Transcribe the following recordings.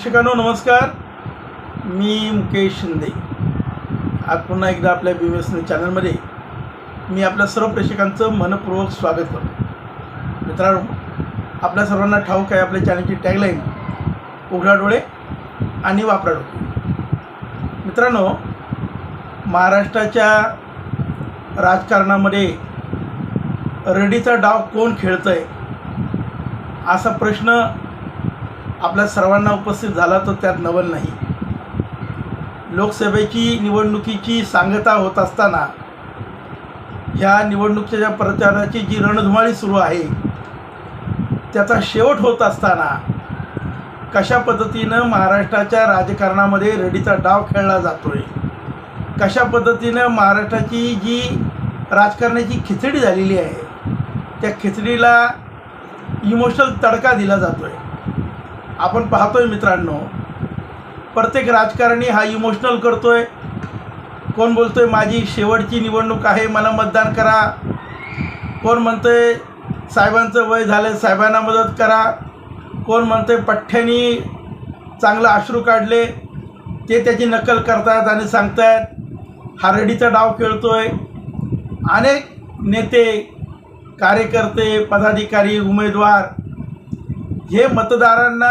प्रेक्षकांनो नमस्कार. मी मुकेश शिंदे. आज पुन्हा एकदा आपल्या बी एस चॅनलमध्ये मी आपल्या सर्व प्रेक्षकांचं मनपूर्वक स्वागत करतो. मित्रांनो आपल्या सर्वांना ठाऊक आहे आपल्या चॅनलची टॅगलाईन उघडा डोळे आणि वापरा डोळे. मित्रांनो महाराष्ट्राच्या राजकारणामध्ये रडीचा डाव कोण खेळतं आहे असा प्रश्न आपल्या सर्वांना उपस्थित झाला तर त्यात नवल नाही. लोकसभेची निवडणुकीची सांगता होत असताना ह्या निवडणुकीच्या प्रचाराची जी रणधुमाळी सुरू आहे त्याचा शेवट होत असताना कशा पद्धतीनं महाराष्ट्राच्या राजकारणामध्ये रडीचा डाव खेळला जातो आहे कशा पद्धतीनं महाराष्ट्राची जी राजकारणाची खिचडी झालेली आहे त्या खिचडीला इमोशनल तडका दिला जातो आहे आपण पाहतोय मित्रांनो प्रत्येक राजकारणी हा इमोशनल करतोय. कोण बोलतोय माझी शेवटची निवडणूक आहे मला मतदान करा. कोण म्हणतोय साहेबांचं वय झालं साहेबांना मदत करा. कोण म्हणतोय पठ्ठ्यानी चांगलं अश्रू काढले ते त्याची नकल करतात आणि सांगतायत हा रडीचा डाव खेळतोय. अनेक नेते कार्यकर्ते पदाधिकारी उमेदवार हे मतदारांना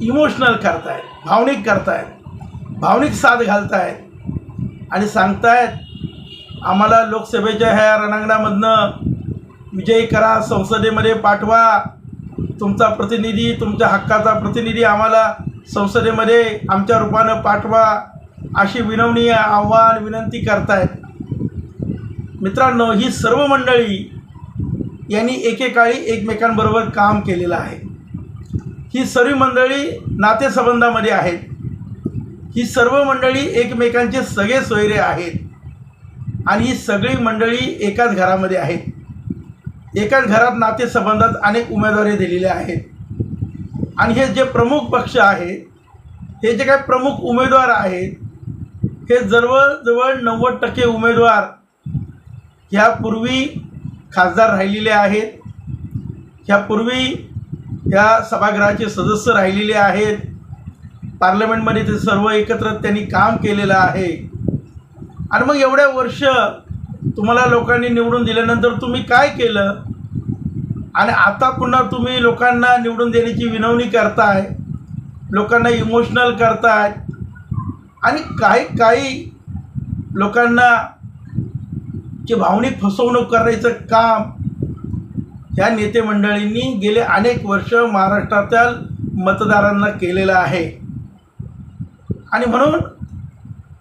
इमोशनल करतायत भावनिक करतायत भावनिक साथ घालतायत आणि सांगतायत आम्हाला लोकसभेच्या ह्या रणांगणामधनं विजयी करा संसदेमध्ये पाठवा तुमचा प्रतिनिधी तुमच्या हक्काचा प्रतिनिधी आम्हाला संसदेमध्ये आमच्या रूपानं पाठवा अशी विनवणी आव्हान विनंती करतायत. मित्रांनो ही सर्व मंडळी यांनी एकेकाळी एकमेकांबरोबर काम केलेलं आहे. ही सर्व मंडळी नातेसंबंधामध्ये आहेत. ही सर्व मंडळी एकमेकांचे सगळे सोयरे आहेत. आणि ही सगळी मंडळी एकाच घरामध्ये आहेत. एकाच घरात नातेसंबंधात अनेक उमेदवारी दिलेले आहेत. आणि हे जे प्रमुख पक्ष आहेत हे जे काही प्रमुख उमेदवार आहेत हे जवळजवळ नव्वद टक्के उमेदवार ह्यापूर्वी खासदार राहिलेले आहेत. ह्यापूर्वी या सभागृहाचे सदस्य राहिलेले आहेत. पार्लमेंटमध्ये ते सर्व एकत्र त्यांनी काम केलेलं आहे. आणि मग एवढ्या वर्ष तुम्हाला लोकांनी निवडून दिल्यानंतर तुम्ही काय केलं? आणि आता पुन्हा तुम्ही लोकांना निवडून देण्याची विनवणी करताय लोकांना इमोशनल करताय. आणि काही काही लोकांना जे भावनिक फसवणूक करायचं काम ह्या नेते मंडळींनी गेले अनेक वर्ष महाराष्ट्रातल्या मतदारांना केलेलं आहे. आणि म्हणून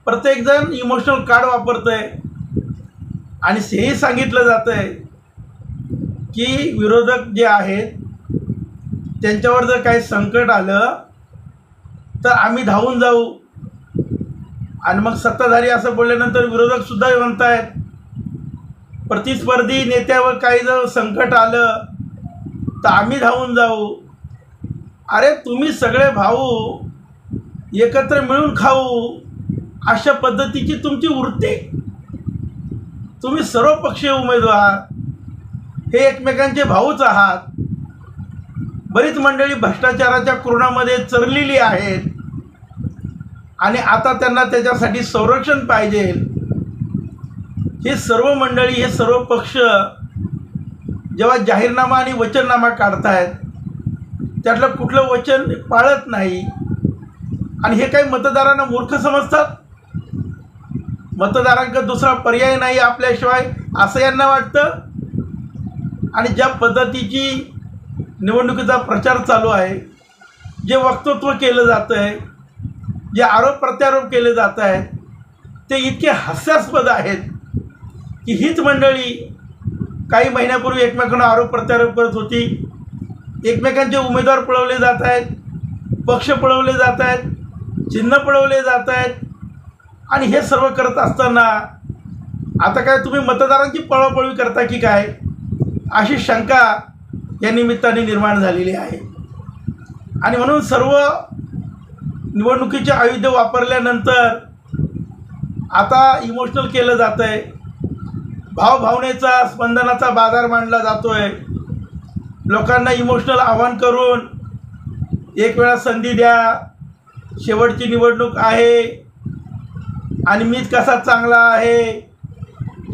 प्रत्येकजण इमोशनल कार्ड वापरतं आहे आणि हेही सांगितलं जातं आहे की विरोधक जे आहेत त्यांच्यावर जर काही संकट आलं तर आम्ही धावून जाऊ. आणि मग सत्ताधारी असं बोलल्यानंतर विरोधकसुद्धा म्हणत आहेत प्रतिस्पर्धी नेत्यावर काही जर संकट आलं तर आम्ही धावून जाऊ. अरे तुम्ही सगळे भाऊ एकत्र मिळून खाऊ अशा पद्धतीची तुमची वृत्ती. तुम्ही सर्वपक्षीय उमेदवार हे एकमेकांचे भाऊच आहात. बरीच मंडळी भ्रष्टाचाराच्या कुरणामध्ये चरलेली आहेत. आणि आता त्यांना त्याच्यासाठी संरक्षण पाहिजे. हे सर्व मंडळी हे सर्व पक्ष जेव्हा जाहीरनामा आणि वचननामा काढतायत त्यातलं कुठलं वचन पाळत नाही आणि हे काही मतदारांना मूर्ख समजतात? मतदारांकडे दुसरा पर्याय नाही आपल्याशिवाय असं यांना वाटतं? आणि ज्या पद्धतीची निवडणुकीचा प्रचार चालू आहे जे वक्तृत्व केलं जातं आहे जे आरोप प्रत्यारोप केले जात आहेत ते इतके हास्यास्पद आहेत. की हीच मंडळी काही महिन्यापूर्वी एकमेकांना आरोप प्रत्यारोप करत होती. एकमेकांचे उमेदवार पळवले जात आहेत पक्ष पळवले जात आहेत चिन्ह पळवले जात आहेत. आणि हे सर्व करत असताना आता काय तुम्ही मतदारांची पळवापळवी करता की काय? अशी शंका या निमित्ताने निर्माण झालेली आहे. आणि म्हणून सर्व निवडणुकीचे आयुध वापरल्यानंतर आता इमोशनल केलं जातं आहे भावभावनेचा स्पंदनाचा बाजार मांडला जातो आहे लोकांना इमोशनल आव्हान करून एक वेळा संधी द्या. शेवटची निवडणूक आहे. आणि मीच कसा चांगला आहे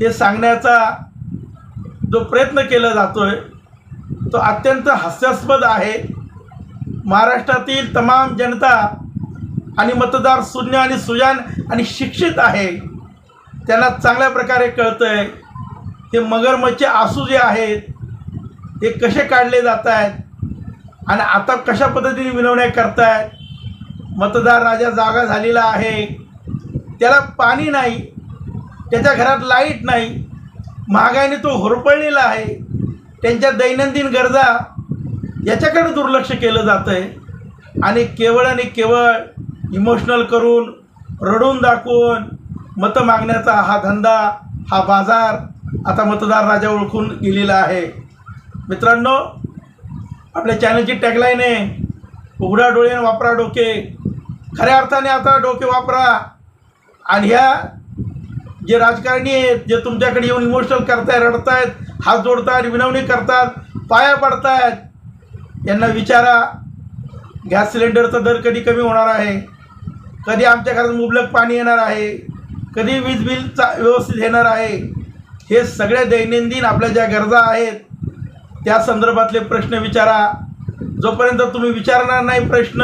हे सांगण्याचा जो प्रयत्न केला जातोय तो अत्यंत हास्यास्पद आहे. महाराष्ट्रातील तमाम जनता आणि मतदार शून्य आणि सुजान आणि शिक्षित आहे. त्यांना चांगल्या प्रकारे कळतं आहे ते मगरमच्छे आसू जे आहेत ते कसे काढले जात आहेत आणि आता कशा पद्धतीने विनवण्या करतायत? मतदार राजा जागा झालेला आहे. त्याला पाणी नाही. त्याच्या घरात लाइट नाही. महागाईने तो होरपळलेला आहे. त्यांच्या दैनंदिन गरजा याच्याकडे दुर्लक्ष केलं जातं आहे आणि केवळ आणि केवळ इमोशनल करून रडून दाखवून मतं मागण्याचा हा धंदा हा बाजार आता मतदार राजा ओळखून गेलेला आहे. मित्रांनो आपल्या चॅनलची टॅगलाईन आहे उघडा डोळे वापरा डोके. खऱ्या अर्थाने आता डोके वापरा. आणि ह्या जे राजकारणी आहेत जे तुमच्याकडे येऊन इमोशनल करतायत रडतायत हात जोडतायत विनवणी करतात पाया पडतायत यांना विचारा. गॅस सिलेंडरचा दर कधी कमी होणार आहे? कधी आमच्या घरात मुबलक पाणी येणार आहे? कधी वीज बिल चा व्यवस्थित येणार आहे? हे सगळे दैनंदिन आपल्या ज्या गरजा आहेत त्या संदर्भातले प्रश्न विचारा. जोपर्यंत तुम्ही विचारणार नाही प्रश्न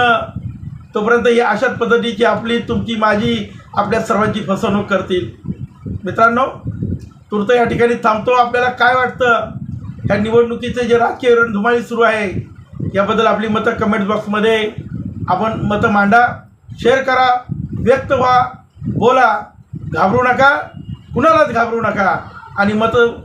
तोपर्यंत ही अशाच पद्धतीची आपली तुमची माझी आपल्या सर्वांची फसवणूक करतील. मित्रांनो तुर्त या ठिकाणी थांबतो. आपल्याला काय वाटतं? या निवडणुकीचे जे राजकीय रणधुमाळी सुरू आहे याबद्दल आपली मतं कमेंट बॉक्समध्ये आपण मतं मांडा शेअर करा व्यक्त व्हा बोला. घाबरू नका. कुणालाच घाबरू नका. आणि मतं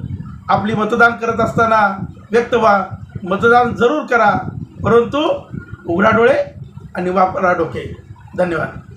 आपली मतदान करत असताना व्यक्त व्हा. मतदान जरूर करा. परंतु उघडा डोळे आणि वापरा डोके. धन्यवाद.